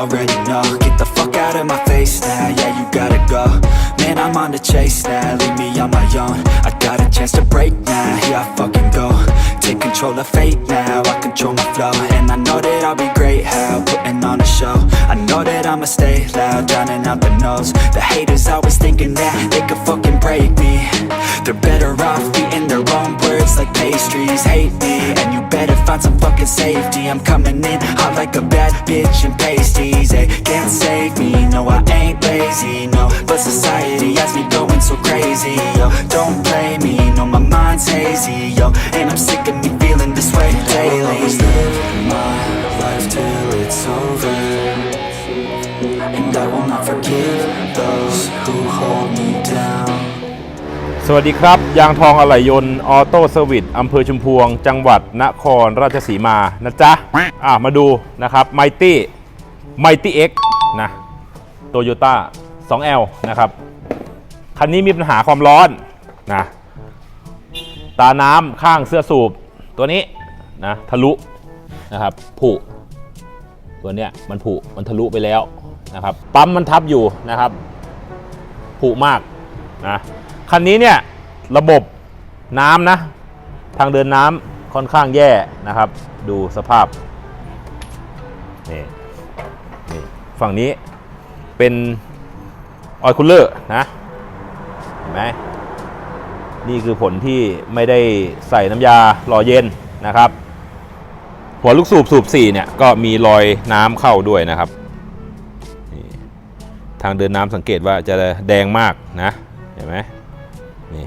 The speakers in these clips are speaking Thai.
already know. Get the fuck out of my face now, yeah you gotta go. Man I'm on the chase now, leave me on my own. I got a chance to break now, here I fucking go. Take control of fate now, I control my flow. And I know that I'll be great, how, putting on a show. I know that I'ma stay And I'm sick of me feeling this way daily I will always live my life till it's over And I will not forgive those who hold me down สวัสดีครับ ยางทองอะไหล่ยนต์ออโต้เซอร์วิสอำเภอชุมพวง จังหวัดนครราชสีมา นะจ๊ะ อะ มาดูนะครับไมตี้ไมตี้เอ็กนะโตโยต้า 2L นะครับ คันนี้มีปัญหาความร้อนนะ ตาน้ำข้างเสื้อสูบตัวนี้นะทะลุนะครับผุตัวเนี้ยมันผุมันทะลุไปแล้วนะครับปั๊มมันทับอยู่นะครับผุมากนะคันนี้เนี่ยระบบน้ำนะ ทางเดินน้ำค่อนข้างแย่นะครับ ดูสภาพนี่นี่ฝั่งนี้เป็นออยคูลเลอร์นะเห็นไหม นี่คือผลที่ไม่ได้ใส่น้ำยาหล่อเย็นนะครับ หัวลูกสูบสูบ4เนี่ยก็มีรอยน้ำเข้าด้วยนะครับทางเดินน้ำสังเกตว่าจะแดงมากนะเห็นไหมนี่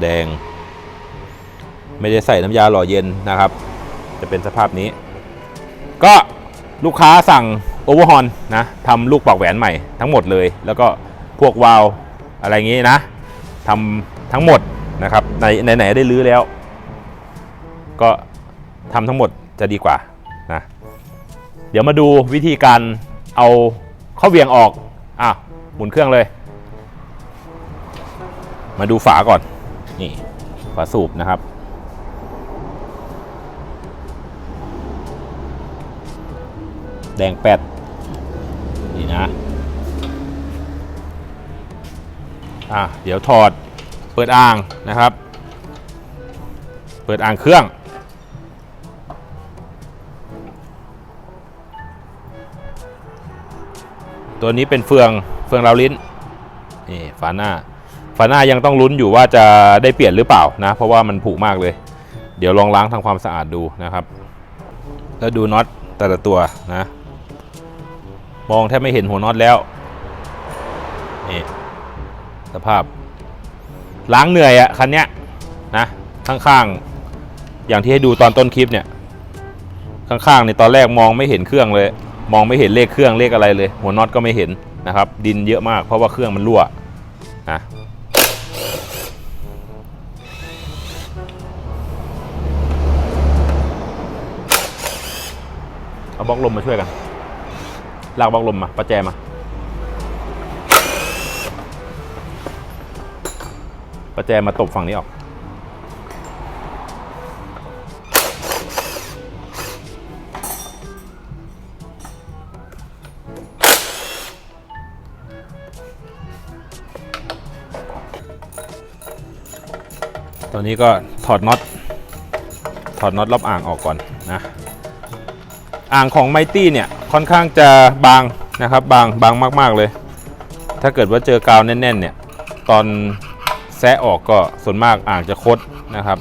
แดง ไม่ได้ใส่น้ำยาหล่อเย็นนะครับ จะเป็นสภาพนี้ ก็ลูกค้าสั่งโอเวอร์ฮอนนะทำลูกปอกแหวนใหม่ทั้งหมดเลย แล้วก็พวกวาลอะไรอย่างงี้นะ ทำทั้งหมดนะครับในในไหนได้รื้อแล้ว ก็ทำทั้งหมดจะดีกว่านะเดี๋ยวมาดูวิธีการเอาข้อเวียงออกอะหมุนเครื่องเลย มาดูฝาก่อนนี่ฝาสูบนะครับแดงแปด อะเดี๋ยวถอดเปิดอ่างนะครับ เปิดอ่างเครื่อง ตัวนี้เป็นเฟืองเฟืองราวลิ้นนี่ฝาหน้าฝาหน้ายังต้องลุ้นอยู่ว่าจะได้เปลี่ยนหรือเปล่านะ เพราะว่ามันผุมากเลย เดี๋ยวลองล้างทำความสะอาดดูนะครับ แล้วดูน็อตแต่ละตัวนะ มองแทบไม่เห็นหัวน็อตแล้ว สภาพ ล้างเหนื่อยอะคันเนี้ยนะข้างๆ อย่างที่ให้ดูตอนต้นคลิปเนี่ย ข้างๆในตอนแรกมองไม่เห็นเครื่องเลย มองไม่เห็นเลขเครื่องเลขอะไรเลย หัวน็อตก็ไม่เห็นนะครับ ดินเยอะมากเพราะว่าเครื่องมันรั่วนะเอาบล็อกลมมาช่วยกันลากบล็อกลมมาประแจมา ประแจมาตบฝั่งนี้ออก ตอนนี้ก็ถอดน็อต ถอดน็อตรอบอ่างออกก่อนนะ อ่างของไมตี้เนี่ยค่อนข้างจะบางนะครับ บางบางมาก ๆ เลย ถ้าเกิดว่าเจอกาวแน่น ๆ เนี่ย ตอน แซะออกก็ส่วนมากอ่างจะคดนะครับ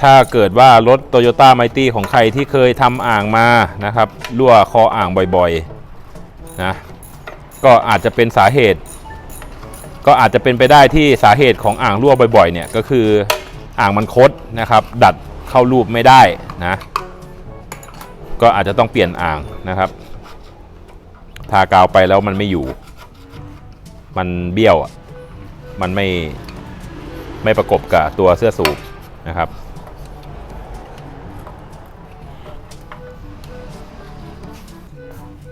ถ้าเกิดว่ารถ Toyota m i ตี้ของใครที่เคยทำอ่างมานะครับรั่วคออ่างบ่อยๆนะก็อาจจะเป็นสาเหตุ ก็อาจจะเป็นไปได้ที่สาเหตุของอ่างรั่วบ่อยๆเนี่ยก็คืออ่างมันคดนะครับ ดัดเข้ารูปไม่ได้นะก็อาจจะต้องเปลี่ยนอ่างนะครับทากาวไปแล้วมันไม่อยู่ มันเบี้ยวมันไม่ ไม่ประกบกับตัวเสื้อสูบนะครับ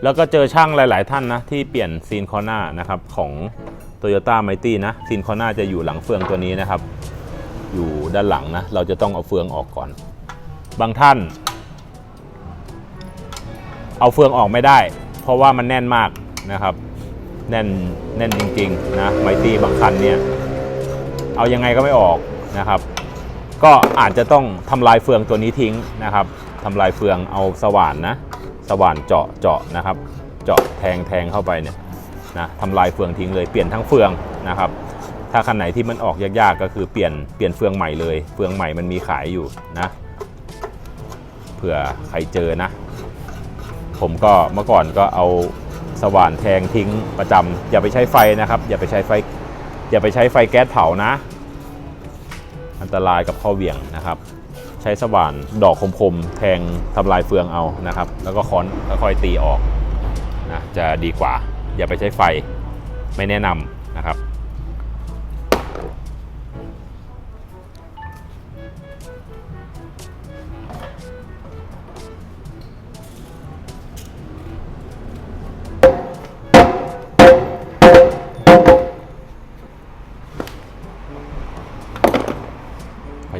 แล้วก็เจอช่างหลาย ๆ ท่านนะ ที่เปลี่ยนซีนคอร์นานะครับของ Toyota m i ตี้นะซีนคอร์นาจะอยู่หลังเฟืองตัวนี้นะครับ อยู่ด้านหลังนะ เราจะต้องเอาเฟืองออกก่อน บางท่าน เอาเฟืองออกไม่ได้ เพราะว่ามันแน่นมากนะครับ แน่นแน่นจริง ๆ นะไมตี้บางคันเนี่ย เอายังไงก็ไม่ออกนะครับ ก็อาจจะต้องทำลายเฟืองตัวนี้ทิ้งนะครับทำลายเฟืองเอาสว่านนะ สว่านเจาะเจาะนะครับ เจาะแทงแทงเข้าไปเนี่ยนะทำลายเฟืองทิ้งเลยเปลี่ยนทั้งเฟืองนะครับ ถ้าคันไหนที่มันออกยากๆก็คือเปลี่ยนเปลี่ยนเฟืองใหม่เลย เฟืองใหม่มันมีขายอยู่นะเผื่อใครเจอนะ ผมก็เมื่อก่อนก็เอาสว่านแทงทิ้งประจำอย่าไปใช้ไฟนะครับ อย่าไปใช้ไฟ อย่าไปใช้ไฟแก๊สเผานะ อันตรายกับข้อเหวี่ยงนะครับ ใช้สว่านดอกคมๆแทงทำลายเฟืองเอานะครับ แล้วก็ค้อนค่อยๆตีออกนะจะดีกว่า อย่าไปใช้ไฟไม่แนะนำนะครับ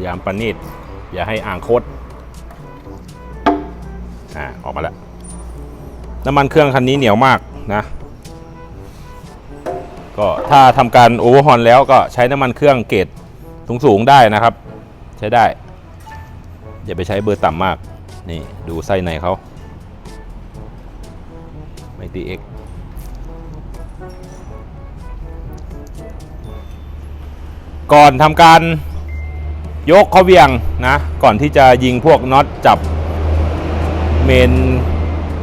ยายามประณีตอย่าให้อ่างคดอ่าออกมาแล้ว น้ำมันเครื่องคันนี้เหนียวมากนะ ก็ถ้าทำการโอเวอร์ฮอนแล้วก็ใช้น้ำมันเครื่องเกรดสูงๆได้นะครับ ใช้ได้ อย่าไปใช้เบอร์ต่ำมาก นี่ดูไส้ในเขาไมตีเอ็กก่อนทำการ ยกเขาเวียงนะ ก่อนที่จะยิงพวกน็อตจับเมน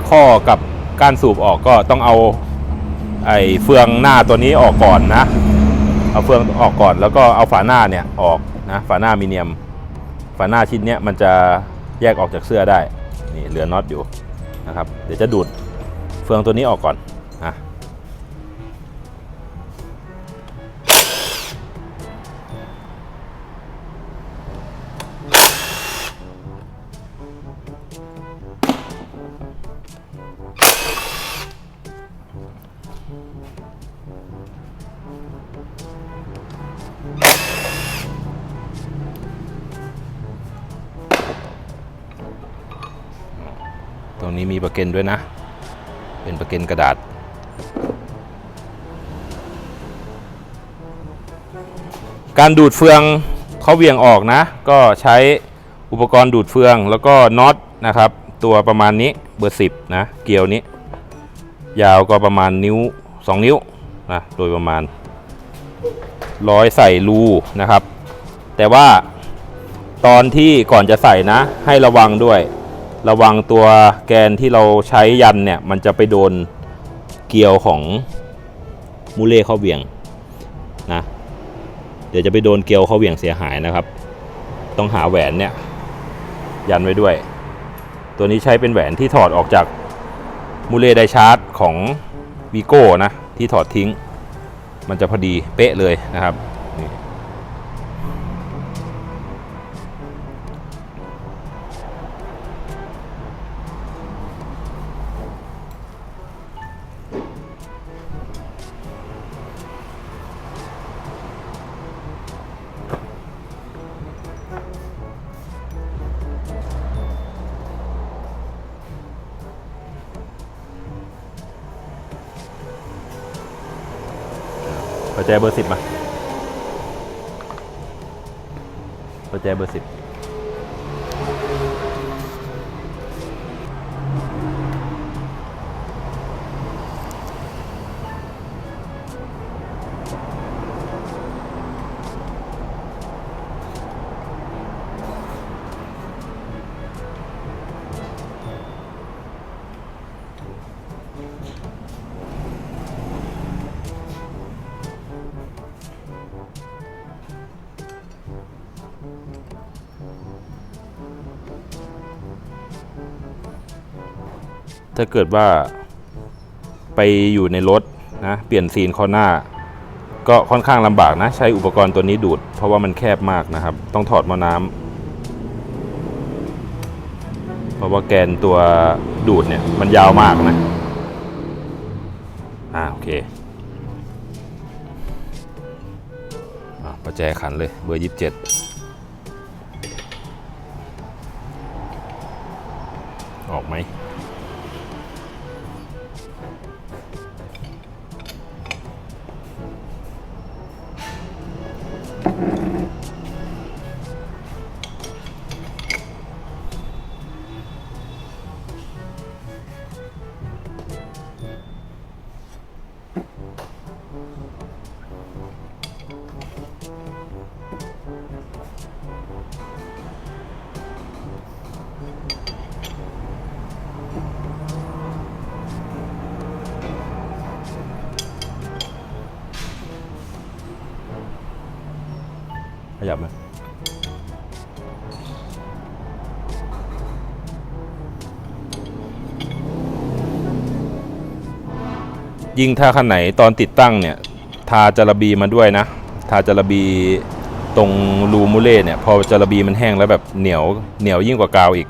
ข้อกับก้านสูบออกก็ต้องเอาไอ้เฟืองหน้าตัวนี้ออกก่อนนะ เอาเฟืองออกก่อนแล้วก็เอาฝาหน้าเนี่ยออกนะฝาหน้ามีเนียม ฝาหน้าชิ้นเนี้ยมันจะแยกออกจากเสื้อได้ นี่เหลือน็อตอยู่นะครับ เดี๋ยวจะดูดเฟืองตัวนี้ออกก่อน ด้วยนะ เป็นประเก็นกระดาษ การดูดเฟืองเขาเวียงออกนะ ก็ใช้อุปกรณ์ดูดเฟืองแล้วก็น็อตนะครับ ตัวประมาณนี้เบอร์10นะเกลียวนี้ ยาวก็ประมาณนิ้ว 2 นิ้วนะโดยประมาณ ร้อยใส่รูนะครับ แต่ว่าตอนที่ก่อนจะใส่นะให้ระวังด้วย ระวังตัวแกนที่เราใช้ยันเนี่ย มันจะไปโดนเกลียวของมูเล่เข้าเบี่ยงนะเดี๋ยวจะไปโดนเกลียวเข้าเบี่ยงเสียหายนะครับ ต้องหาแหวนเนี่ย ยันไว้ด้วย ตัวนี้ใช้เป็นแหวนที่ถอดออกจากมูเล่ไดชาร์จของวีโก้นะที่ถอดทิ้ง มันจะพอดีเป๊ะเลยนะครับ ประแจเบอร์สิบมาประแจเบอร์สิบ ถ้าเกิดว่า ไปอยู่ในรถนะเปลี่ยนซีนข้อหน้า ก็ค่อนข้างลำบากนะ ใช้อุปกรณ์ตัวนี้ดูด เพราะว่ามันแคบมากนะครับ ต้องถอดมอน้ำเพราะว่าแกนตัวดูดเนี่ยมันยาวมากนะอ่าโอเคประแจขันเลยเบอร์ยีิบเจ็ด ยับไหมยิ่งถ้าคันไหนตอนติดตั้งเนี่ย ทาจาระบีมาด้วยนะ ทาจาระบีตรงรูมูเล่เนี่ย พอจาระบีมันแห้งแล้วแบบเหนียวเหนียวยิ่งกว่ากาวอีก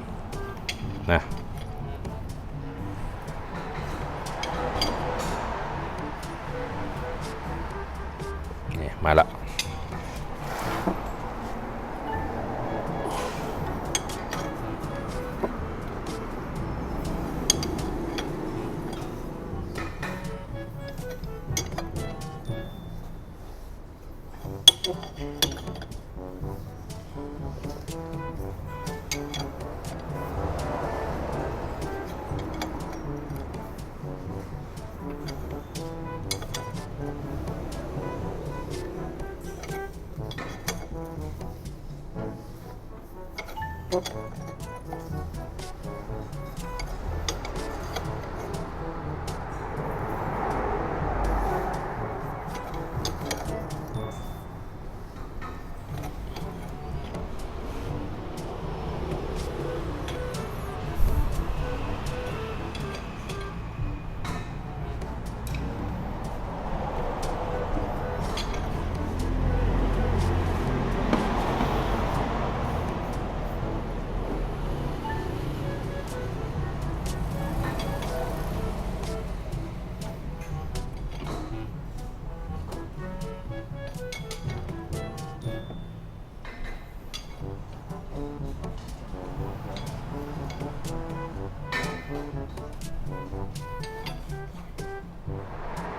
Оп.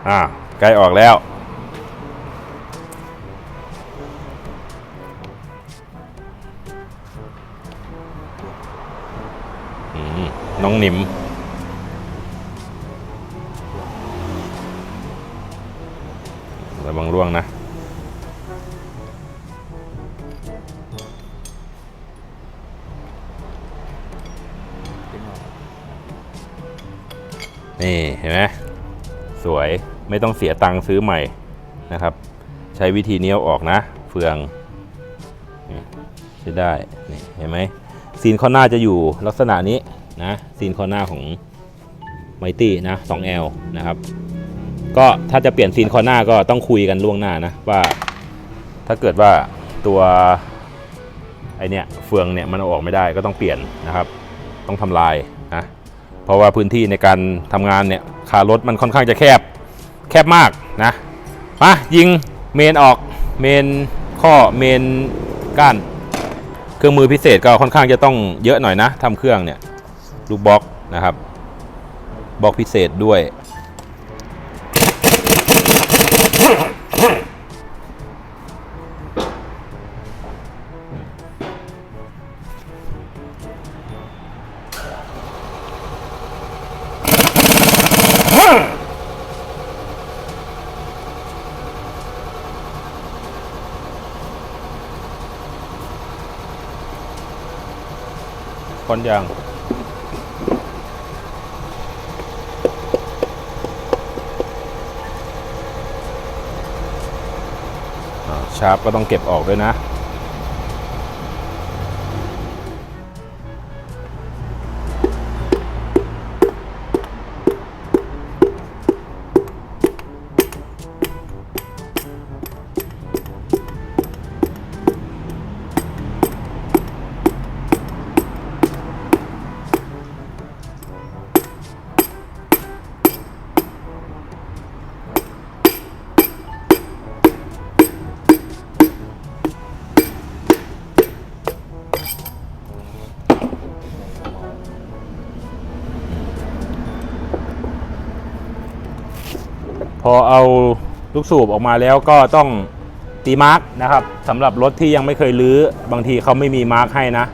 อ่าใกล้ออกแล้ว น้องหนิม ไม่ต้องเสียตังค์ซื้อใหม่นะครับ ใช้วิธีเนี้เอาออกนะ เฟืองใช้ได้นี่เห็นไหมซีนข้อหน้าจะอยู่ลักษณะนี้นะซีนข้อหน้าของไมตี้นะ 2L นะครับ ก็ถ้าจะเปลี่ยนซีนคอหน้าก็ต้องคุยกันล่วงหน้านะว่า ถ้าเกิดว่าตัวไอเนี้ยเฟืองเนี่ยมันเอาออกไม่ได้ก็ต้องเปลี่ยนนะครับ ต้องทำลายนะเพราะว่าพื้นที่ในการทำงานเนี่ยคารถมันค่อนข้างจะแคบ คบมากนะมายิงเมนออกเมนข้อเมนก้านเครื่องมือพิเศษก็ค่อนข้างจะต้องเยอะหน่อยนะทำเครื่องเนี่ยลูกบล็อกนะครับบล็อกพิเศษด้วย คอนยางชาร์ปก็ต้องเก็บออกด้วยนะ พอเอาลูกสูบออกมาแล้วก็ต้องตีมาร์กนะครับสำหรับรถที่ยังไม่เคยลื้อบางทีเขาไม่มีมาร์กให้นะ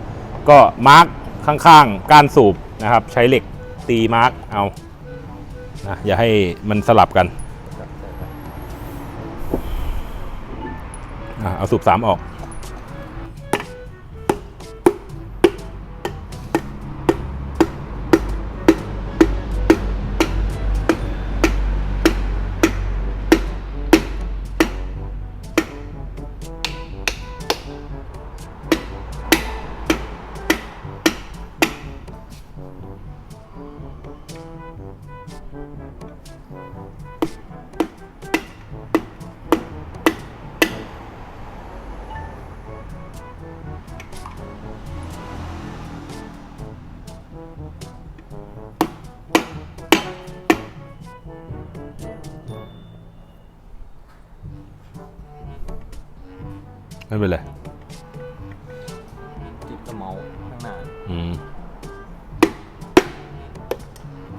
ก็มาร์กข้างๆก้านสูบนะครับ ใช้เหล็กตีมาร์กเอานะอย่าให้มันสลับกันเอาสูบสามออก ไม่เป็นไรติดกระเมาข้างหน้าอืม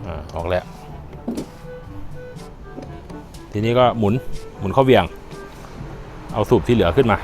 อ่าออกแล้วทีนี้ก็หมุนหมุนเข้าเวียง เอาสูบที่เหลือขึ้นมา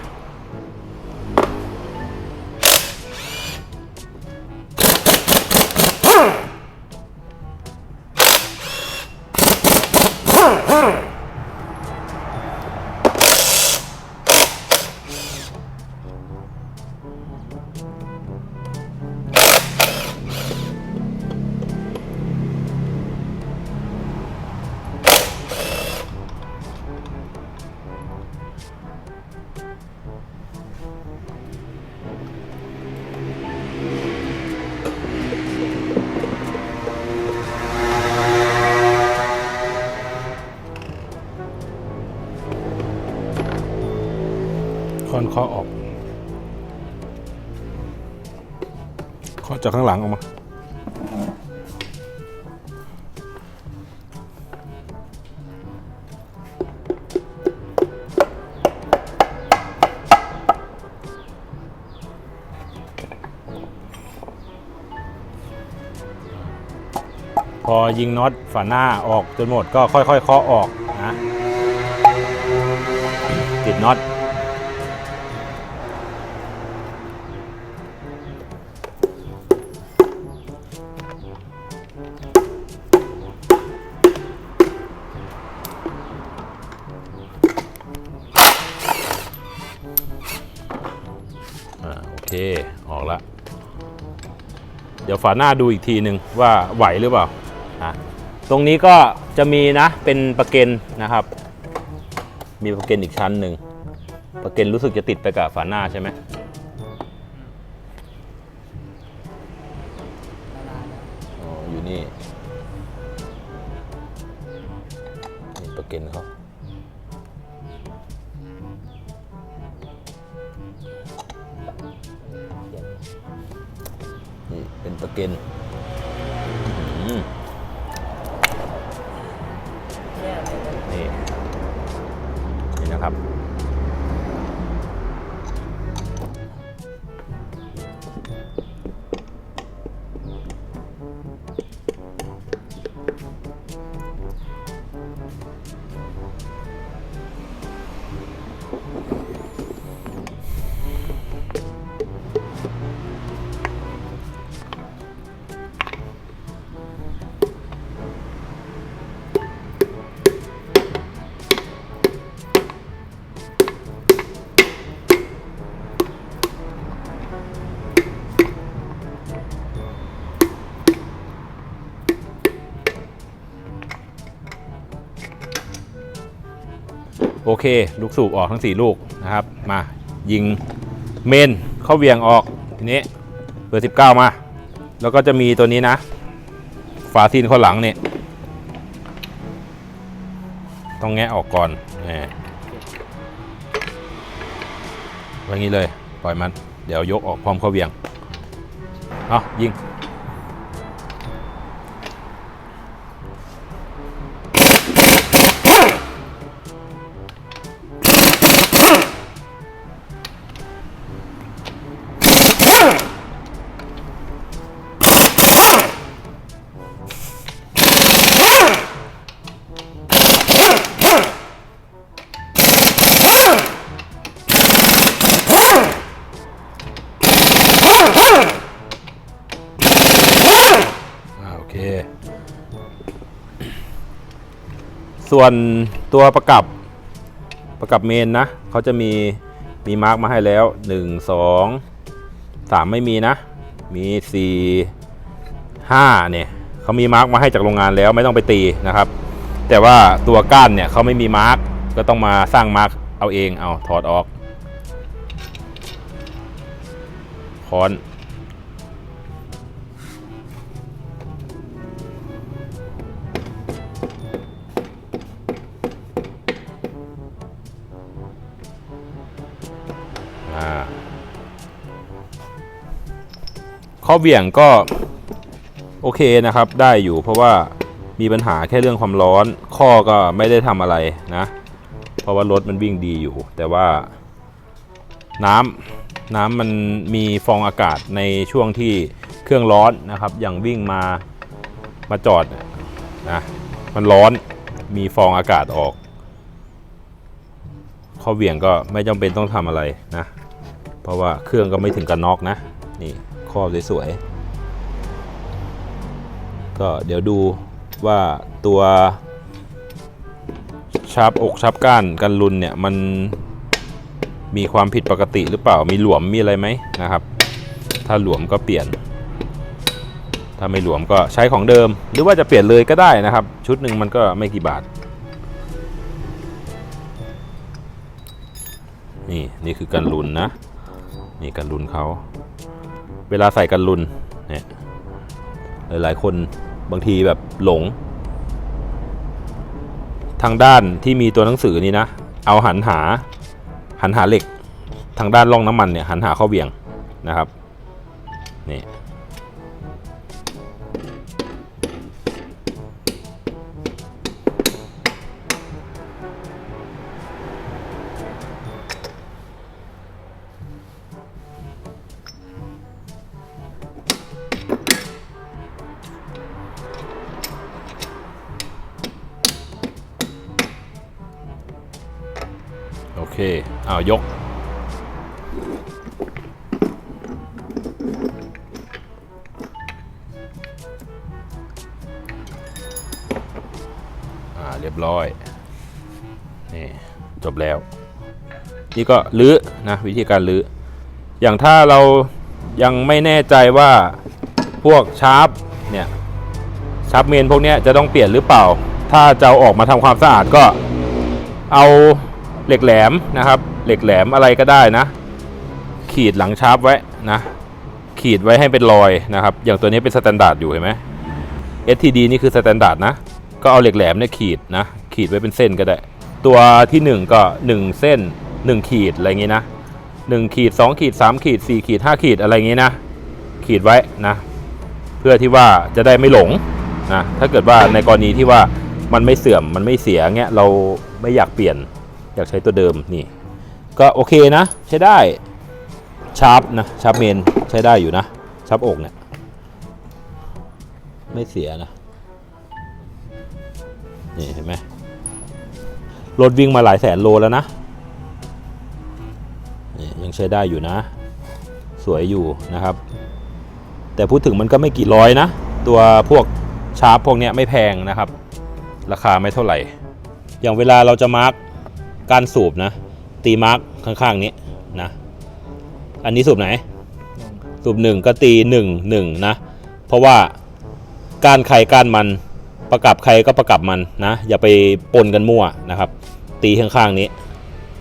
จากข้างหลังออกมา พอยิงน็อตฝาหน้าออกจนหมดก็ค่อยๆเคาะออกนะติดน็อต เดี๋ยวฝาหน้าดูอีกทีหนึ่งว่าไหวหรือเปล่าอะตรงนี้ก็จะมีนะเป็นประเก็นนะครับ มีประเก็นอีกชั้นหนึ่งประเก็นรู้สึกจะติดไปกับฝาหน้าใช่ไหม ลูกสูบออกทั้ง 4 ลูกนะครับ มายิงเมนเข้าเวียงออกทีนี้เบอร์19 มา แล้วก็จะมีตัวนี้นะ ฝาซีนข้างหลังเนี่ยต้องแงะออกก่อนแหมไว้งี้เลย ปล่อยมัน เดี๋ยวยกออกพร้อมเข้าเวียง เอายิง ส่วนตัวประกับประกับเมนนะเขาจะมีมีมาร์กมาให้แล้ว 1 2 3 ไม่มีนะ มี 4 5เนี่ยเขามีมาร์กมาให้จากโรงงานแล้วไม่ต้องไปตีนะครับ แต่ว่าตัวก้านเนี่ยเขาไม่มีมาร์กก็ต้องมาสร้างมาร์กเอาเองเอาถอดออกค้อน ข้อเบี่ยงก็โอเคนะครับได้อยู่เพราะว่ามีปัญหาแค่เรื่องความร้อน ข้อก็ไม่ได้ทำอะไรนะ เพราะว่ารถมันวิ่งดีอยู่ แต่ว่าน้ำน้ำมันมีฟองอากาศในช่วงที่เครื่องร้อนนะครับ อย่างวิ่งมามาจอดนะมันร้อนมีฟองอากาศออก ข้อเหวี่ยงก็ไม่จำเป็นต้องทำอะไรนะ เพราะว่าเครื่องก็ไม่ถึงกับน็อกนะนี่ ข้อสวยๆ ก็เดี๋ยวดูว่าตัวชาร์ปอกชาร์ปก้านกันลุนเนี่ย มันมีความผิดปกติหรือเปล่ามีหลวมมีอะไรไหมนะครับ ถ้าหลวมก็เปลี่ยน ถ้าไม่หลวมก็ใช้ของเดิม หรือว่าจะเปลี่ยนเลยก็ได้นะครับ ชุดหนึ่งมันก็ไม่กี่บาท นี่นี่คือกันลุนนะ นี่กันลุนเขา เวลาใส่กันลุนเนี่ยหลายๆ คนบางทีแบบหลง ทางด้านที่มีตัวหนังสือนี้นะ เอาหันหาหันหาเหล็ก ทางด้านร่องน้ำมันเนี่ยหันหาเข้าเบี่ยงนะครับนี่ ยก อ่า เรียบร้อย นี่ จบแล้ว นี่ก็ลื้อนะ วิธีการลื้อ อย่างถ้าเรายังไม่แน่ใจว่าพวกชาร์ปเนี่ยชาร์ปเมนพวกนี้จะต้องเปลี่ยนหรือเปล่า ถ้าจะเอาออกมาทำความสะอาดก็เอาเหล็กแหลมนะครับ เหล็กแหลมอะไรก็ได้นะ ขีดหลังชาร์ปไว้นะ ขีดไว้ให้เป็นรอยนะครับ อย่างตัวนี้เป็นสแตนดาร์ดอยู่เห็นไหม STD นี่คือสแตนดาร์ดนะ ก็เอาเหล็กแหลมเนี่ยขีดนะ ขีดไว้เป็นเส้นก็ได้ ตัวที่ 1 ก็ 1 เส้น 1 ขีดอะไรอย่างงี้นะ1ขีด2ขีด3ขีด4ขีด5ขีดอะไรอย่างงี้นะ ขีดไว้นะ เพื่อที่ว่าจะได้ไม่หลงนะ ถ้าเกิดว่าในกรณีที่ว่ามันไม่เสื่อม มันไม่เสียเงี้ย เราไม่อยากเปลี่ยน อยากใช้ตัวเดิมนี่ ก็โอเคนะ ใช้ได้ชาร์ปนะชาร์ปเมนใช้ได้อยู่นะชาร์ปอกเนี่ยไม่เสียนะนี่เห็นไหมรถวิ่งมาหลายแสนโลแล้วนะนี่ยังใช้ได้อยู่นะ สวยอยู่นะครับ แต่พูดถึงมันก็ไม่กี่ร้อยนะ ตัวพวกชาร์ปพวกเนี้ยไม่แพงนะครับ ราคาไม่เท่าไหร่ อย่างเวลาเราจะมาร์กการสูบนะ ตีมาร์กข้างๆนี้นะ อันนี้สูบไหน สูบหนึ่งก็ตีหนึ่งหนึ่งนะ เพราะว่าการใครการมันประกับใครก็ประกับมันนะ อย่าไปปนกันมั่วนะครับ ตีข้างๆนี้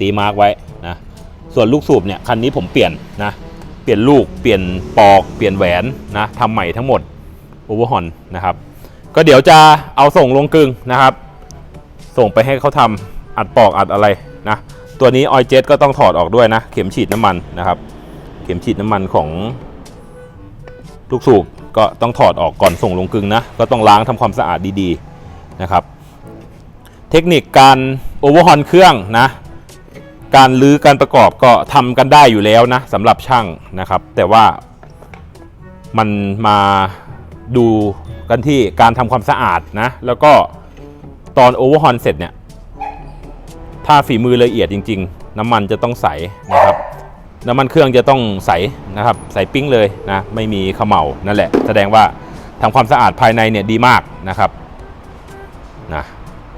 ตีมาร์กไว้นะ ส่วนลูกสูบเนี่ยคันนี้ผมเปลี่ยนนะ เปลี่ยนลูกเปลี่ยนปอกเปลี่ยนแหวนนะทำใหม่ทั้งหมดโอเวอร์ฮอนนะครับ ก็เดี๋ยวจะเอาส่งลงกลึงนะครับ ส่งไปให้เขาทำอัดปอกอัดอะไรนะ ตัวนี้ออยเจ็ตก็ต้องถอดออกด้วยนะ เข็มฉีดน้ำมันนะครับ เข็มฉีดน้ำมันของลูกสูบก็ต้องถอดออกก่อนส่งลงกึงนะ ก็ต้องล้างทำความสะอาดดีๆนะครับ เทคนิคการโอเวอร์ฮอนเครื่องนะการลื้อการประกอบก็ทำกันได้อยู่แล้วนะสำหรับช่างนะครับ แต่ว่ามันมาดูกันที่การทำความสะอาดนะ แล้วก็ตอนโอเวอร์ฮอนเสร็จเนี่ย ถ้าฝีมือละเอียดจริง ๆ น้ำมันจะต้องใสนะครับน้ำมันเครื่องจะต้องใสนะครับใสปิ้งเลยนะไม่มีเขมเหลานั่นแหละ แสดงว่าทำความสะอาดภายในเนี่ยดีมากนะครับนะ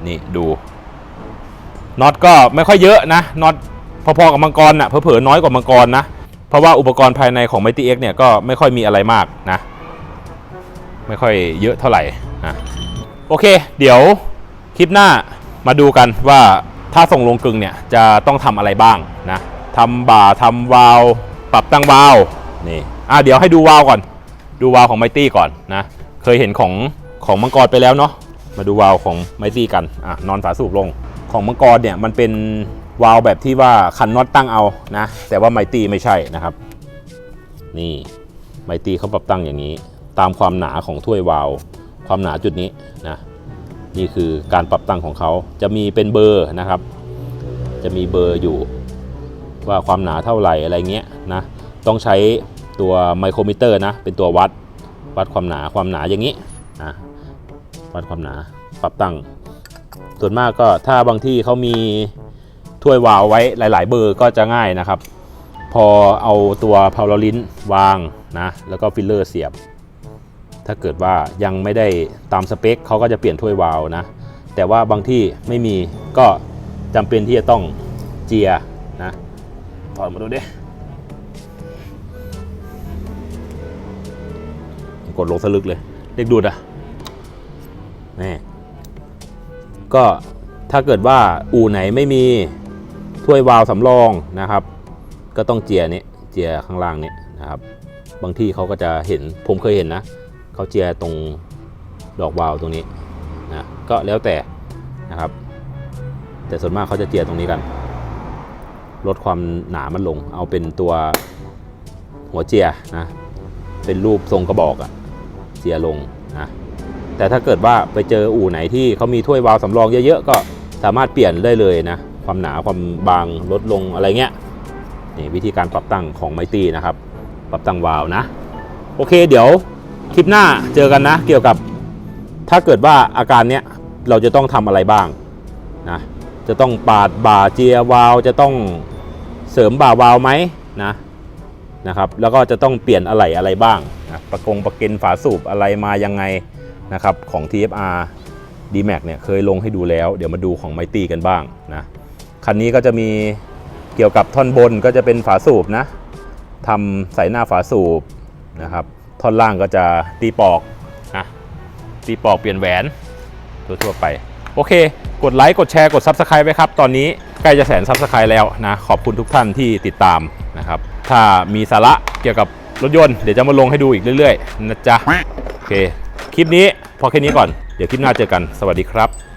นี่ดูน็อตก็ไม่ค่อยเยอะนะน็อตพอๆกับมังกรนะ่ะเผลอๆน้อยกว่ามังกรนะเพราะว่าอุปกรณ์ภายในของ Mighty X เนี่ยก็ไม่ค่อยมีอะไรมากนะไม่ค่อยเยอะเท่าไหร่นะโอเค เดี๋ยวคลิปหน้ามาดูกันว่า ถ้าส่งลงกึงเนี่ยจะต้องทำอะไรบ้างนะทำบ่าทำวาล์วปรับตั้งวาล์วนี่อะเดี๋ยวให้ดูวาล์วก่อน ดูวาล์วของ Mighty ก่อนนะเคยเห็นของของมังกรไปแล้วเนาะมาดูวาล์วของ Mighty กันอะนอนฝาสูบลงของมังกรเนี่ยมันเป็นวาล์วแบบที่ว่าคันน็อตตั้งเอานะ แต่ว่า Mighty ไม่ใช่นะครับ นี่ Mighty เขาปรับตั้งอย่างนี้ ตามความหนาของถ้วยวาล์วความหนาจุดนี้นะ นี่คือการปรับตั้งของเขาจะมีเป็นเบอร์นะครับ จะมีเบอร์อยู่ว่าความหนาเท่าไหร่อะไรเงี้ยนะต้องใช้ตัวไมโครมิเตอร์นะเป็นตัววัดวัดความหนาความหนาอย่างนี้นะวัดความหนาปรับตั้ง ส่วนมากก็ถ้าบางที่เขามีถ้วยวาวไว้หลาย ๆ เบอร์ก็จะง่ายนะครับ พอเอาตัวพาวลลินวางนะแล้วก็ฟิลเลอร์เสียบ ถ้าเกิดว่ายังไม่ได้ตามสเปคเขาก็จะเปลี่ยนถ้วยวาล์วนะ แต่ว่าบางที่ไม่มีก็จำเป็นที่จะต้องเจียนะถอดมาดูดิกดลงสลึกเลยเด็กดูดอะนี่ก็ถ้าเกิดว่าอู่ไหนไม่มีถ้วยวาล์วสำรองนะครับ ก็ต้องเจียนี้เจียข้างล่างนี้นะครับ บางที่เขาก็จะเห็นผมเคยเห็นนะ เขาเจียตรงดอกวาล์วตรงนี้นะก็แล้วแต่นะครับ แต่ส่วนมากเขาจะเจียตรงนี้กัน ลดความหนามันลง เอาเป็นตัวหัวเจียนะเป็นรูปทรงกระบอกอะเจียลงนะแต่ถ้าเกิดว่าไปเจออู่ไหนที่เขามีถ้วยวาล์วสำรองเยอะๆก็สามารถเปลี่ยนได้เลยนะความหนาความบางลดลงอะไรเงี้ยนี่วิธีการปรับตั้งของไมตี้นะครับ ปรับตั้งวาล์วนะ โอเคเดี๋ยว ลิปหน้าเจอกันนะ เกี่ยวกับถ้าเกิดว่าอาการเนี้ยเราจะต้องทำอะไรบ้างนะจะต้องปาดบ่าเจียวาล์วจะต้องเสริมบ่าวาวไหมนะนะครับแล้วก็จะต้องเปลี่ยนอะไรอะไรบ้างนะประกงประเก็นฝาสูบอะไรมายังไงนะครับของ TFR D-Max เนี่ยเคยลงให้ดูแล้ว เดี๋ยวมาดูของไมตี้กันบ้างนะคันนี้ก็จะมีเกี่ยวกับท่อนบนก็จะเป็นฝาสูบนะทำใส่หน้าฝาสูบนะครับ ท่อนล่างก็จะตีปอกนะตีปอกเปลี่ยนแหวนทั่วๆไป โอเค กดไลค์กดแชร์กด Subscribe ไว้ครับ ตอนนี้ใกล้จะแสน Subscribe แล้วนะ ขอบคุณทุกท่านที่ติดตามนะครับ ถ้ามีสาระเกี่ยวกับรถยนต์เดี๋ยวจะมาลงให้ดูอีกเรื่อยๆ นะจ๊ะ โอเค คลิปนี้พอแค่นี้ก่อน เดี๋ยวคลิปหน้าเจอกัน สวัสดีครับ